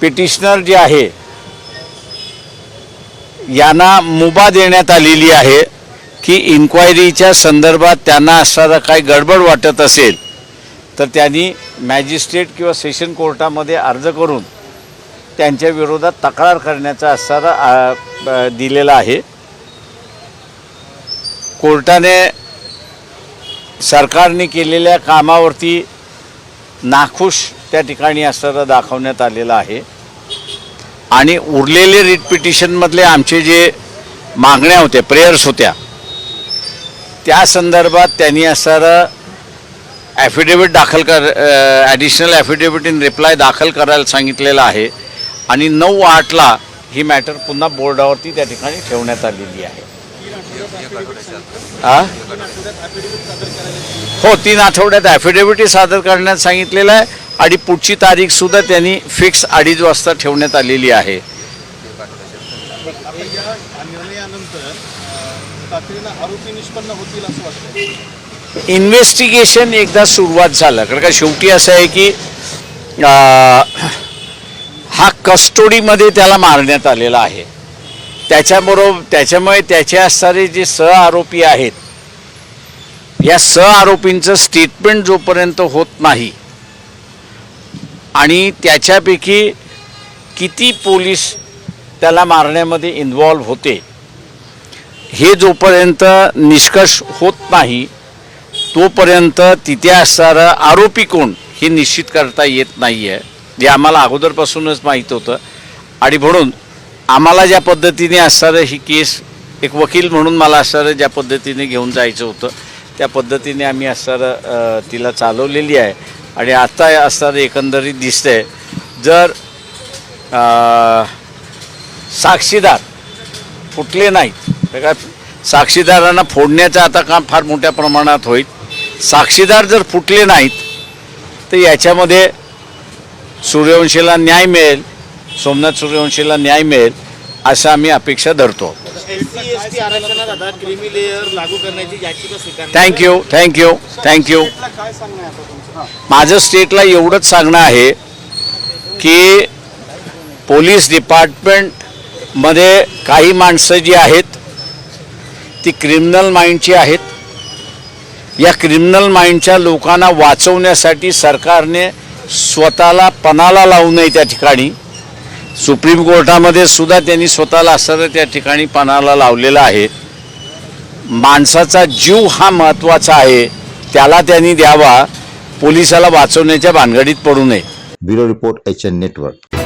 Petitioner जे आहे यांना मुभा देण्यात आलेली आहे की इन्क्वायरीच्या संदर्भात त्यांना असणारा काही गडबड वाटत असेल तर त्यांनी मॅजिस्ट्रेट किंवा सेशन कोर्टामध्ये अर्ज करून त्यांच्या विरोधात तक्रार करण्याचा असणारा दिलेला आहे. कोर्टाने सरकारने केलेल्या कामावरती नाखुश त्या ठिकाणी असं दाखवण्यात आलेलं आहे. आणि उरलेले रिट पिटिशनमधले आमचे जे मागण्या होत्या प्रेयर्स होत्या त्या संदर्भात त्यांनी असणारं ॲफिडेविट दाखल कर ॲडिशनल ॲफिडेविट इन रिप्लाय दाखल करायला सांगितलेलं आहे. आणि नऊ आठला ही मॅटर पुन्हा बोर्डावरती त्या ठिकाणी ठेवण्यात आलेली आहे. हो तीन आठवड्यात ॲफिडेविटी सादर करण्यात सांगितलेलं आहे. आणि पुढची तारीख सुद्धा त्यांनी फिक्स अडीच वाजता ठेवण्यात आलेली आहे. इन्व्हेस्टिगेशन एकदा सुरुवात झालं. कारण का शेवटी असं आहे की हा कस्टोडीमध्ये त्याला मारण्यात आलेला आहे. त्याच्याबरोबर त्याच्यामुळे त्याचे असणारे जे सह आरोपी आहेत या सह आरोपींचं स्टेटमेंट जोपर्यंत होत नाही आणि त्याच्यापैकी किती पोलीस त्याला मारण्यामध्ये इन्व्हॉल्व होते हे जोपर्यंत निष्कर्ष होत नाही तोपर्यंत तिथे असणारं आरोपी कोण हे निश्चित करता येत नाही आहे जे आम्हाला अगोदरपासूनच माहीत होतं. आणि म्हणून आम्हाला ज्या पद्धतीने असणारं ही केस एक वकील म्हणून मला असणारं ज्या पद्धतीने घेऊन जायचं होतं त्या पद्धतीने आम्ही असणारं तिला चालवलेली आहे. आणि आता असणारं एकंदरीत दिसतंय. जर साक्षीदार फुटले नाहीत तर काय? साक्षीदारांना फोडण्याचं आता काम फार मोठ्या प्रमाणात होईल. साक्षीदार जर फुटले नाहीत तर याच्यामध्ये सूर्यवंशीला न्याय मिळेल सोमनाथ सूर्यवंशीला न्याय मिळेल असं आम्ही अपेक्षा धरतो. थँक्यू थँक्यू थँक्यू माझं स्टेटला एवढंच सांगणं आहे की पोलीस डिपार्टमेंटमध्ये काही माणसं जी आहेत ती क्रिमिनल माइंडची आहेत. या क्रिमिनल माइंडच्या लोकांना वाचवण्यासाठी सरकारने स्वतःला पणाला लावू नये त्या ठिकाणी. सुप्रीम कोर्टामध्ये सुद्धा त्यांनी स्वतःला असं त्या ठिकाणी पणाला लावलेला आहे. माणसाचा जीव हा महत्त्वाचा आहे त्याला त्यांनी द्यावा. पोलिसाला वाचवण्याच्या भानगडीत पडू नये. Bureau report H N network.